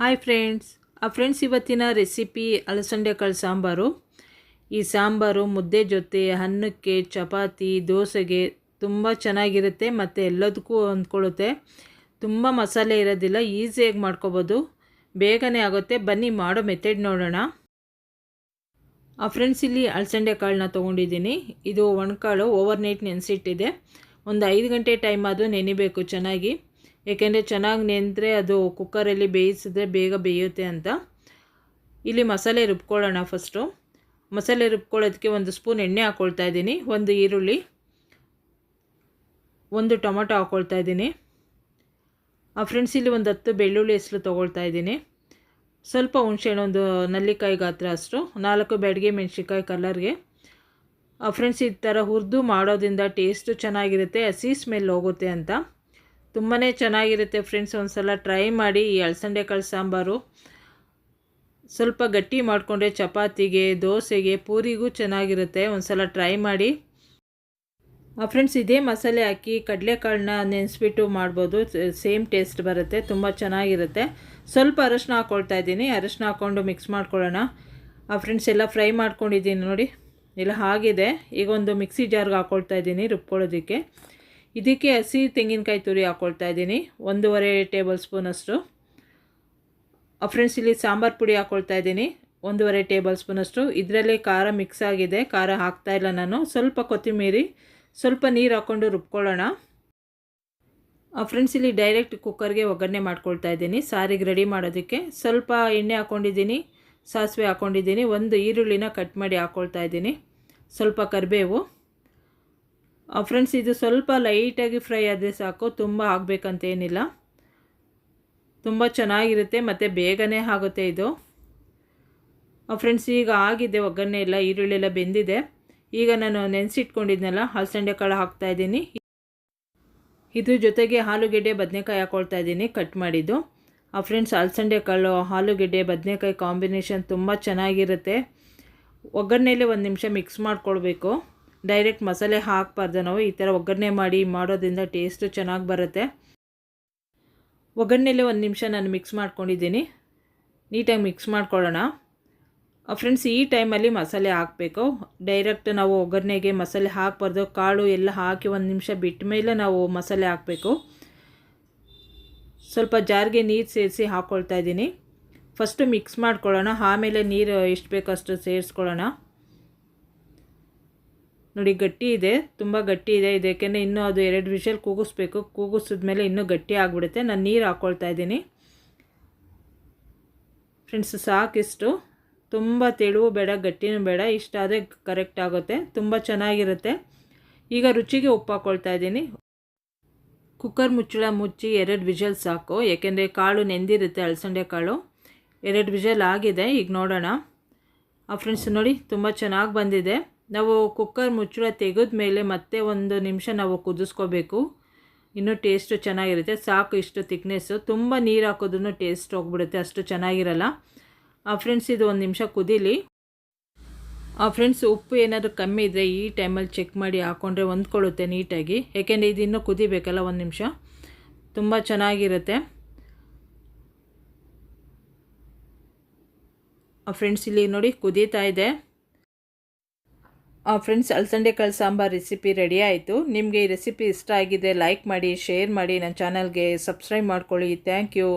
Hi friends ಆ friends ಇವತ್ತಿನ recipe ಅಲಸಂದೆ ಕಾಳು ಸಾಂಬಾರು. ಈ ಸಾಂಬಾರು ಮುದ್ದೆ ಜೊತೆ ಅನ್ನಕ್ಕೆ ಚಪಾತಿ, ದೋಸೆಗೆ ತುಂಬ ಚೆನ್ನಾಗಿರುತ್ತೆ ಮತ್ತು ಎಲ್ಲದಕ್ಕೂ ಹೊಂದ್ಕೊಳ್ಳುತ್ತೆ ತುಂಬ ಮಸಾಲೆ ಇರೋದಿಲ್ಲ ಈಸಿಯಾಗಿ ಮಾಡ್ಕೋಬೋದು. ಬೇಗನೆ ಆಗುತ್ತೆ. ಬನ್ನಿ ಮಾಡೋ ಮೆಥಡ್ ನೋಡೋಣ. ಆ ಫ್ರೆಂಡ್ಸ್ ಇಲ್ಲಿ ಅಲಸಂಡೆ ಕಾಳನ್ನ ತೊಗೊಂಡಿದ್ದೀನಿ. ಇದು ಒಣಕಾಳು ಓವರ್ ನೈಟ್ ನೆನೆಸಿಟ್ಟಿದೆ. ಒಂದು ಐದು ಗಂಟೆ ಟೈಮ್ ಅದು ನೆನಿಬೇಕು ಚೆನ್ನಾಗಿ. ಏಕೆಂದರೆ ಚೆನ್ನಾಗಿ ನೆಂದರೆ ಅದು ಕುಕ್ಕರಲ್ಲಿ ಬೇಯಿಸಿದ್ರೆ ಬೇಗ ಬೇಯುತ್ತೆ ಅಂತ. ಇಲ್ಲಿ ಮಸಾಲೆ ರುಬ್ಕೊಳ್ಳೋಣ ಫಸ್ಟು. ಮಸಾಲೆ ರುಬ್ಕೊಳ್ಳೋದಕ್ಕೆ ಒಂದು ಸ್ಪೂನ್ ಎಣ್ಣೆ ಹಾಕ್ಕೊಳ್ತಾ ಇದ್ದೀನಿ, ಒಂದು ಈರುಳ್ಳಿ, ಒಂದು ಟೊಮೊಟೊ ಹಾಕ್ಕೊಳ್ತಾ ಇದ್ದೀನಿ. ಆ ಫ್ರೆಂಡ್ಸ್, ಇಲ್ಲಿ ಒಂದು ಹತ್ತು ಬೆಳ್ಳುಳ್ಳಿ ಹೆಸರು ತೊಗೊಳ್ತಾ ಇದ್ದೀನಿ. ಸ್ವಲ್ಪ ಹುಣಸೆಹಣ್ಣು ಒಂದು ನಲ್ಲಿಕಾಯಿ ಗಾತ್ರ ಅಷ್ಟು, ನಾಲ್ಕು ಬೆಡ್ಗೆ ಮೆಣಸಿನ್ಕಾಯಿ ಕಲರ್ಗೆ ಆ ಫ್ರೆಂಡ್ಸ್, ಈ ಥರ ಹುರಿದು ಮಾಡೋದ್ರಿಂದ ಟೇಸ್ಟು ಚೆನ್ನಾಗಿರುತ್ತೆ, ಹಸಿ ಸ್ಮೆಲ್ ಹೋಗುತ್ತೆ ಅಂತ. ತುಂಬಾ ಚೆನ್ನಾಗಿರುತ್ತೆ ಫ್ರೆಂಡ್ಸ್ ಒಂದು ಸಲ ಟ್ರೈ ಮಾಡಿ ಈ ಅಳಸಂಡೆ ಕಾಳು ಸಾಂಬಾರು. ಸ್ವಲ್ಪ ಗಟ್ಟಿ ಮಾಡಿಕೊಂಡ್ರೆ ಚಪಾತಿಗೆ, ದೋಸೆಗೆ ಪೂರಿಗೂ ಚೆನ್ನಾಗಿರುತ್ತೆ ಒಂದು ಸಲ ಟ್ರೈ ಮಾಡಿ ಫ್ರೆಂಡ್ಸ್ ಇದೇ ಮಸಾಲೆ ಹಾಕಿ ಕಡಲೆಕಾಳನ್ನ ನೆನೆಸ್ಬಿಟ್ಟು ಮಾಡ್ಬೋದು ಸೇಮ್ ಟೇಸ್ಟ್ ಬರುತ್ತೆ, ತುಂಬ ಚೆನ್ನಾಗಿರುತ್ತೆ. ಸ್ವಲ್ಪ ಅರಶಿನ ಹಾಕ್ಕೊಳ್ತಾ ಇದ್ದೀನಿ, ಅರಶಿನ ಹಾಕ್ಕೊಂಡು ಮಿಕ್ಸ್ ಮಾಡ್ಕೊಳ್ಳೋಣ. ಆ ಫ್ರೆಂಡ್ಸ್ ಎಲ್ಲ ಫ್ರೈ ಮಾಡ್ಕೊಂಡಿದ್ದೀನಿ ನೋಡಿ, ಎಲ್ಲ ಆಗಿದೆ. ಈಗ ಒಂದು ಮಿಕ್ಸಿ ಜಾರ್ಗೆ ಹಾಕ್ಕೊಳ್ತಾ ಇದ್ದೀನಿ ರುಬ್ಕೊಳ್ಳೋದಕ್ಕೆ. ಇದಕ್ಕೆ ಹಸಿ ತೆಂಗಿನಕಾಯಿ ತುರಿ ಹಾಕ್ಕೊಳ್ತಾ ಇದ್ದೀನಿ. ಒಂದೂವರೆ ಟೇಬಲ್ ಸ್ಪೂನಷ್ಟು ಫ್ರೆಂಡ್ಸ್ ಇಲ್ಲಿ ಸಾಂಬಾರು ಪುಡಿ ಹಾಕ್ಕೊಳ್ತಾ ಇದ್ದೀನಿ. ಒಂದೂವರೆ ಟೇಬಲ್ ಸ್ಪೂನಷ್ಟು ಇದರಲ್ಲಿ ಖಾರ ಮಿಕ್ಸ್ ಆಗಿದೆ. ಖಾರ ಹಾಕ್ತಾ ಇಲ್ಲ ನಾನು. ಸ್ವಲ್ಪ ಕೊತ್ತಂಬರಿ ಸ್ವಲ್ಪ ನೀರು ಹಾಕ್ಕೊಂಡು ರುಬ್ಕೊಳ್ಳೋಣ. ಫ್ರೆಂಡ್ಸ್ ಇಲ್ಲಿ ಡೈರೆಕ್ಟ್ ಕುಕ್ಕರ್ಗೆ ಒಗ್ಗರಣೆ ಮಾಡ್ಕೊಳ್ತಾ ಇದ್ದೀನಿ. ಸಾರಿಗೆ ರೆಡಿ ಮಾಡೋದಕ್ಕೆ ಸ್ವಲ್ಪ ಎಣ್ಣೆ ಹಾಕ್ಕೊಂಡಿದ್ದೀನಿ ಸಾಸಿವೆ ಹಾಕ್ಕೊಂಡಿದ್ದೀನಿ ಒಂದು ಈರುಳ್ಳಿನ ಕಟ್ ಮಾಡಿ ಹಾಕ್ಕೊಳ್ತಾ ಇದ್ದೀನಿ. ಸ್ವಲ್ಪ ಕರಿಬೇವು. ಫ್ರೆಂಡ್ಸ್ ಇದು ಸ್ವಲ್ಪ ಲೈಟಾಗಿ ಫ್ರೈ ಆದರೆ ಸಾಕು. ತುಂಬ ಆಗಬೇಕಂತೇನಿಲ್ಲ ತುಂಬ ಚೆನ್ನಾಗಿರುತ್ತೆ, ಮತ್ತು ಬೇಗನೆ ಆಗುತ್ತೆ ಇದು. ಫ್ರೆಂಡ್ಸ್ ಈಗ ಆಗಿದೆ, ಒಗ್ಗರಣೆ ಎಲ್ಲ, ಈರುಳ್ಳಿ ಎಲ್ಲ ಬೆಂದಿದೆ. ಈಗ ನಾನು ನೆನೆಸಿಟ್ಕೊಂಡಿದ್ನಲ್ಲ, ಹಲಸಂಡೆ ಕಾಳು ಹಾಕ್ತಾಯಿದ್ದೀನಿ ಇದ್ರ ಜೊತೆಗೆ ಆಲೂಗೆಡ್ಡೆ ಬದನೆಕಾಯಿ ಹಾಕೊಳ್ತಾ ಇದ್ದೀನಿ ಕಟ್ ಮಾಡಿದ್ದು. ಆ ಫ್ರೆಂಡ್ಸ್ ಅಲಸಂಡೆ ಕಾಳು, ಆಲೂಗೆಡ್ಡೆ, ಬದನೆಕಾಯಿ ಕಾಂಬಿನೇಷನ್ ತುಂಬ ಚೆನ್ನಾಗಿರುತ್ತೆ. ಒಗ್ಗರಣೆಯಲ್ಲಿ ಒಂದು ನಿಮಿಷ ಮಿಕ್ಸ್ ಮಾಡ್ಕೊಳ್ಬೇಕು. ಡೈರೆಕ್ಟ್ ಮಸಾಲೆ ಹಾಕಬಾರ್ದು ನಾವು ಈ ಥರ ಒಗ್ಗರಣೆ ಮಾಡಿ ಮಾಡೋದ್ರಿಂದ ಟೇಸ್ಟು ಚೆನ್ನಾಗಿ ಬರುತ್ತೆ. ಒಗ್ಗರಣೆಲೆ ಒಂದು ನಿಮಿಷ ನಾನು ಮಿಕ್ಸ್ ಮಾಡ್ಕೊಂಡಿದ್ದೀನಿ. ನೀಟಾಗಿ ಮಿಕ್ಸ್ ಮಾಡ್ಕೊಳ್ಳೋಣ. ಫ್ರೆಂಡ್ಸ್ ಈ ಟೈಮಲ್ಲಿ ಮಸಾಲೆ ಹಾಕಬೇಕು. ಡೈರೆಕ್ಟ್ ನಾವು ಒಗ್ಗರಣೆಗೆ ಮಸಾಲೆ ಹಾಕಬಾರ್ದು. ಕಾಳು ಎಲ್ಲ ಹಾಕಿ ಒಂದು ನಿಮಿಷ ಬಿಟ್ಟ ಮೇಲೆ ನಾವು ಮಸಾಲೆ ಹಾಕಬೇಕು. ಸ್ವಲ್ಪ ಜಾರಿಗೆ ನೀರು ಸೇರಿಸಿ ಹಾಕ್ಕೊಳ್ತಾ ಇದ್ದೀನಿ. ಫಸ್ಟು ಮಿಕ್ಸ್ ಮಾಡ್ಕೊಳ್ಳೋಣ. ಆಮೇಲೆ ನೀರು ಎಷ್ಟು ಬೇಕಷ್ಟು ಸೇರಿಸ್ಕೊಳ್ಳೋಣ. ನೋಡಿ, ಗಟ್ಟಿ ಇದೆ, ತುಂಬ ಗಟ್ಟಿ ಇದೆ. ಯಾಕೆಂದರೆ ಇನ್ನೂ ಅದು ಎರಡು ವಿಷಲ್ ಕೂಗಿಸ್ಬೇಕು. ಕೂಗಿಸಿದ್ಮೇಲೆ ಇನ್ನೂ ಗಟ್ಟಿ ಆಗಿಬಿಡುತ್ತೆ. ನಾನು ನೀರು ಹಾಕ್ಕೊಳ್ತಾ ಇದ್ದೀನಿ. ಫ್ರೆಂಡ್ಸ್, ಸಾಕಿಷ್ಟು. ತುಂಬ ತೆಳುವು ಬೇಡ, ಗಟ್ಟಿನೂ ಬೇಡ. ಇಷ್ಟ ಆದರೆ ಕರೆಕ್ಟ್ ಆಗುತ್ತೆ. ತುಂಬ ಚೆನ್ನಾಗಿರುತ್ತೆ. ಈಗ ರುಚಿಗೆ ಉಪ್ಪು ಹಾಕ್ಕೊಳ್ತಾ ಇದ್ದೀನಿ. ಕುಕ್ಕರ್ ಮುಚ್ಚಳ ಮುಚ್ಚಿ ಎರಡು ವಿಷಲ್ ಸಾಕು. ಏಕೆಂದರೆ ಕಾಳು ನೆಂದಿರುತ್ತೆ ಅಲಸಂಡೆ ಕಾಳು. ಎರಡು ವಿಷಲ್ ಆಗಿದೆ. ಈಗ ನೋಡೋಣ. ಆ, ಫ್ರೆಂಡ್ಸ್, ನೋಡಿ, ತುಂಬ ಚೆನ್ನಾಗಿ ಬಂದಿದೆ. ನಾವು ಕುಕ್ಕರ್ ಮುಚ್ಚಳ ತೆಗೆದ ಮೇಲೆ ಮತ್ತೆ ಒಂದು ನಿಮಿಷ ನಾವು ಕುದಿಸ್ಕೋಬೇಕು. ಇನ್ನೂ ಟೇಸ್ಟು ಚೆನ್ನಾಗಿರುತ್ತೆ. ಸಾಕು ಇಷ್ಟು ತಿಕ್ನೆಸ್ಸು ತುಂಬ ನೀರು ಹಾಕೋದ್ರೂ ಟೇಸ್ಟ್ ಹೋಗ್ಬಿಡುತ್ತೆ. ಅಷ್ಟು ಚೆನ್ನಾಗಿರಲ್ಲ. ಆ ಫ್ರೆಂಡ್ಸ್ ಇದು ಒಂದು ನಿಮಿಷ ಕುದೀಲಿ. ಆ ಫ್ರೆಂಡ್ಸ್ ಉಪ್ಪು ಏನಾದರೂ ಕಮ್ಮಿ ಇದ್ದರೆ ಈ ಟೈಮಲ್ಲಿ ಚೆಕ್ ಮಾಡಿ ಹಾಕ್ಕೊಂಡ್ರೆ ಹೊಂದ್ಕೊಳ್ಳುತ್ತೆ ನೀಟಾಗಿ. ಯಾಕೆಂದರೆ ಇದು ಇನ್ನೂ ಕುದಿಬೇಕಲ್ಲ ಒಂದು ನಿಮಿಷ. ತುಂಬ ಚೆನ್ನಾಗಿರುತ್ತೆ. ಫ್ರೆಂಡ್ಸ್ ಇಲ್ಲಿ ನೋಡಿ ಕುದೀತಾ ಇದೆ. ಫ್ರೆಂಡ್ಸ್ ಅಲಸಂಡೆ ಕಾಳು ಸಾಂಬಾರು ರೆಸಿಪಿ ರೆಡಿ ಆಯಿತು. ನಿಮಗೆ ಈ ರೆಸಿಪಿ ಇಷ್ಟ ಆಗಿದೆ ಲೈಕ್ ಮಾಡಿ ಶೇರ್ ಮಾಡಿ ನನ್ನ ಚಾನಲ್ಗೆ ಸಬ್ಸ್ಕ್ರೈಬ್ ಮಾಡ್ಕೊಳ್ಳಿ. Thank you